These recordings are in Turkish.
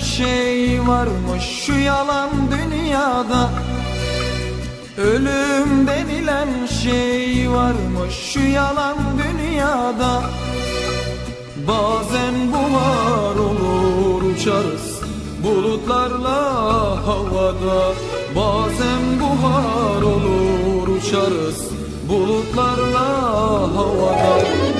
şey varmış şu yalan dünyada. Ölüm denilen şey varmış şu yalan dünyada. Bazen buhar olur uçarız bulutlarla havada. Bazen buhar olur uçarız bulutlarla havada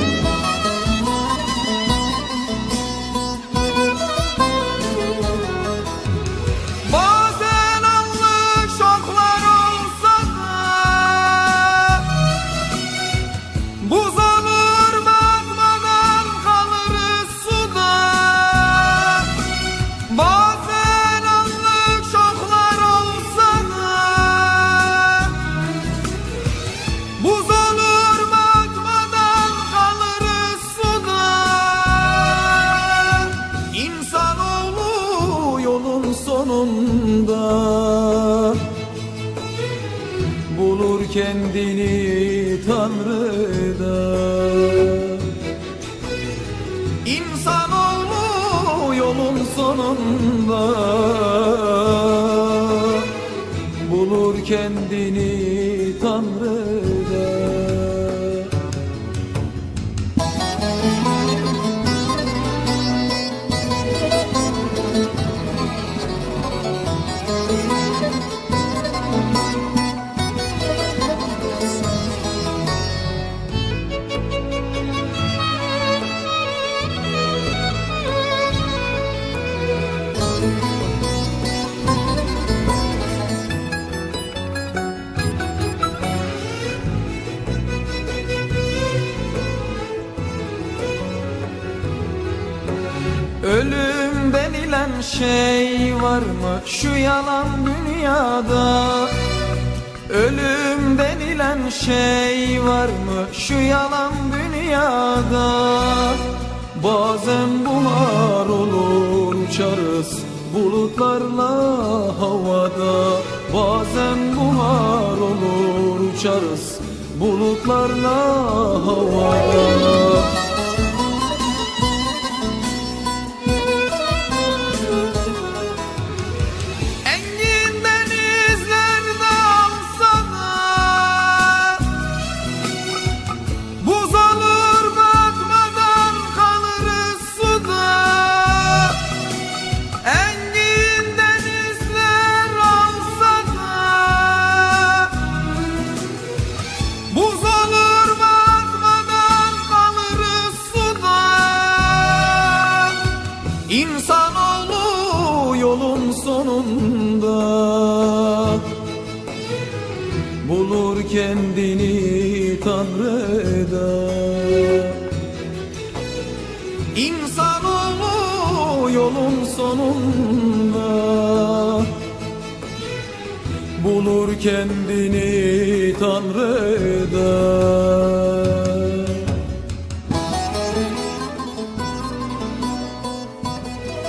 kendini Tanrı'da. İnsanoğlu yolun sonunda. Bulur kendini Ölüm denilen şey var mı şu yalan dünyada? Ölüm denilen şey var mı şu yalan dünyada? Bazen buhar olur uçarız bulutlarla havada. Bazen buhar olur uçarız bulutlarla havada yolun sonunda. Bulur kendini Tanrı'da. İnsanoğlu yolun sonunda. Bulur kendini Tanrı'da.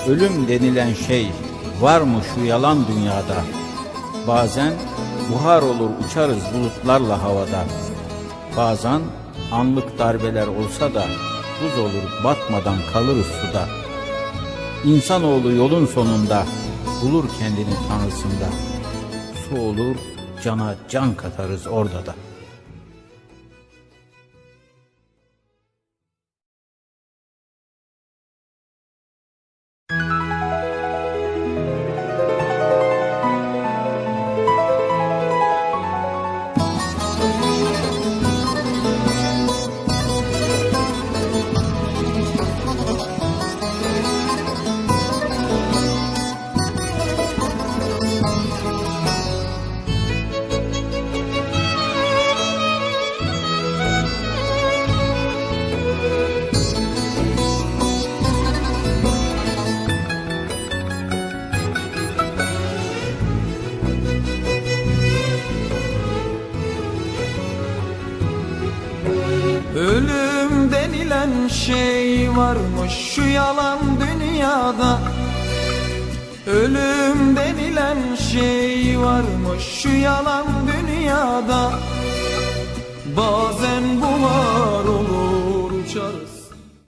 Ölüm denilen şey var mı şu yalan dünyada? Bazen buhar olur uçarız bulutlarla havada. Bazen anlık darbeler olsa da buz olur batmadan kalırız suda. İnsanoğlu yolun sonunda bulur kendini tanrısında. Su olur cana can katarız orada da. Ölüm denilen şey varmış şu yalan dünyada. Ölüm denilen şey varmış şu yalan dünyada. Bazen buhar